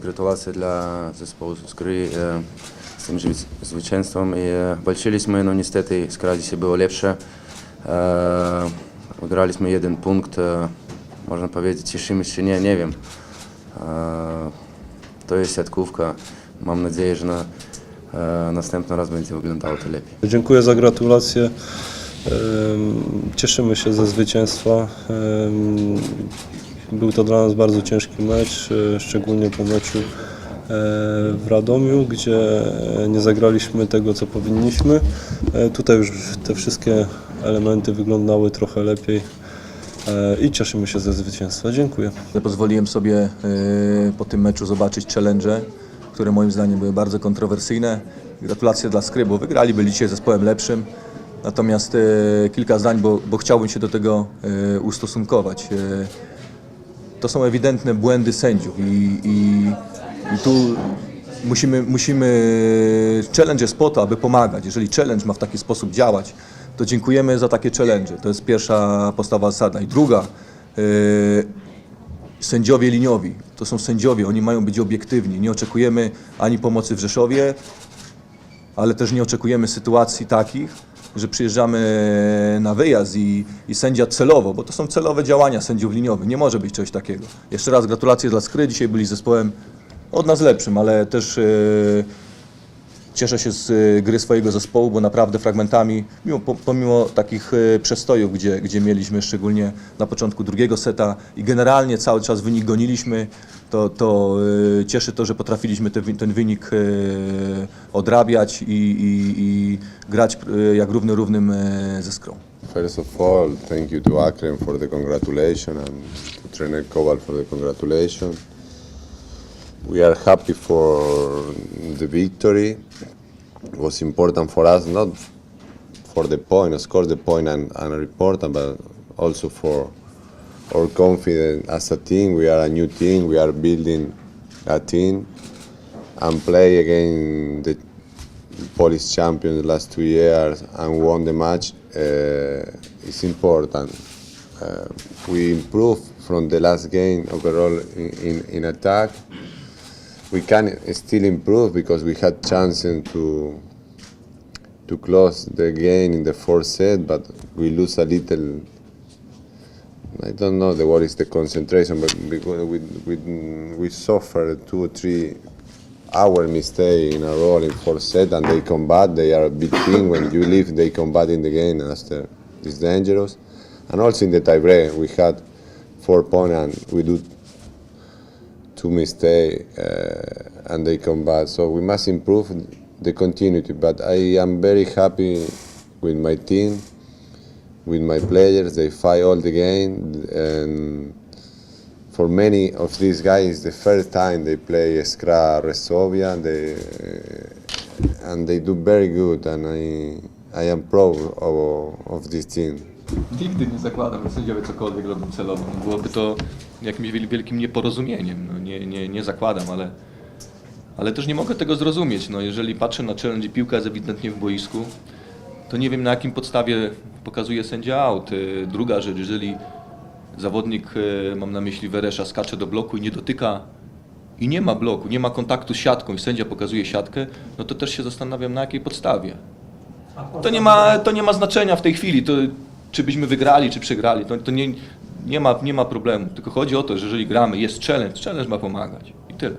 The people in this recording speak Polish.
Gratulacje dla zespołu z gry e, z tym zwy- zwycięstwem. E, walczyliśmy, no niestety skra dzisiaj było lepsze. E, Wygraliśmy jeden punkt. E, można powiedzieć, cieszymy się, nie, nie wiem. E, to jest siatkówka. Mam nadzieję, że na e, następny raz będzie wyglądało to lepiej. Dziękuję za gratulacje. Cieszymy się ze zwycięstwa. Był to dla nas bardzo ciężki mecz, e, szczególnie po meczu e, w Radomiu, gdzie nie zagraliśmy tego, co powinniśmy. E, Tutaj już te wszystkie elementy wyglądały trochę lepiej e, i cieszymy się ze zwycięstwa. Dziękuję. Pozwoliłem sobie e, po tym meczu zobaczyć challenge, które moim zdaniem były bardzo kontrowersyjne. Gratulacje dla Skry, bo wygrali, byli dzisiaj zespołem lepszym. Natomiast e, kilka zdań, bo, bo chciałbym się do tego e, ustosunkować. To są ewidentne błędy sędziów i, i, i tu musimy, musimy, challenge jest po to, aby pomagać. Jeżeli challenge ma w taki sposób działać, to dziękujemy za takie challenge. To jest pierwsza postawa zasada. I druga, e, sędziowie liniowi, to są sędziowie, oni mają być obiektywni. Nie oczekujemy ani pomocy w Rzeszowie, ale też nie oczekujemy sytuacji takich, że przyjeżdżamy na wyjazd i, i sędzia celowo, bo to są celowe działania sędziów liniowych, nie może być czegoś takiego. Jeszcze raz gratulacje dla Skry, dzisiaj byli zespołem od nas lepszym, ale też e, cieszę się z e, gry swojego zespołu, bo naprawdę fragmentami, mimo, po- pomimo takich e, przestojów, gdzie, gdzie mieliśmy szczególnie na początku drugiego seta i generalnie cały czas wynik goniliśmy, to, to e, cieszy to, że potrafiliśmy ten wynik odrabiać i, i, i grać jak równy równym ze Skrą. First of all, thank you to Akrem for the congratulation and to trainer Kowal for the congratulation. We are happy for the victory. Was important for us, not for the point, of course the point and, and important, but also for our confidence as a team. We are a new team. We are building a team and play against the Polish champions the last two years and won the match uh, is important. Uh, we improved from the last game overall in, in, in attack. We can still improve because we had chances to to close the game in the fourth set, but we lose a little. I don't know the word is the concentration, but because we we, we suffer two or three our mistake in a row in fourth set and they combat. They are a big team. When you leave, they combat in the game and after it's dangerous. And also in the tiebreak, we had four points and we do two mistakes uh, and they come back. So we must improve the continuity. But I am very happy with my team, with my players. They fight all the game and for many of these guys, the first time they play Skra Resovia, they, and they do very good, and I, I am proud of, of this team. Nigdy nie zakładam, że sędziowie cokolwiek robią celowo. Byłoby to jakimś wiel- wielkim nieporozumieniem. No, nie, nie, nie zakładam, ale, ale też nie mogę tego zrozumieć. No, jeżeli patrzę na challenge piłka jest ewidentnie w boisku, to nie wiem na jakim podstawie pokazuje sędzia out. Y, Druga rzecz, jeżeli zawodnik, y, mam na myśli Weresza, skacze do bloku i nie dotyka i nie ma bloku, nie ma kontaktu z siatką i sędzia pokazuje siatkę, no to też się zastanawiam na jakiej podstawie. To nie ma, to nie ma znaczenia w tej chwili, to, czy byśmy wygrali, czy przegrali. To, to nie, nie, ma, nie ma problemu. Tylko chodzi o to, że jeżeli gramy, jest challenge, challenge ma pomagać. I tyle.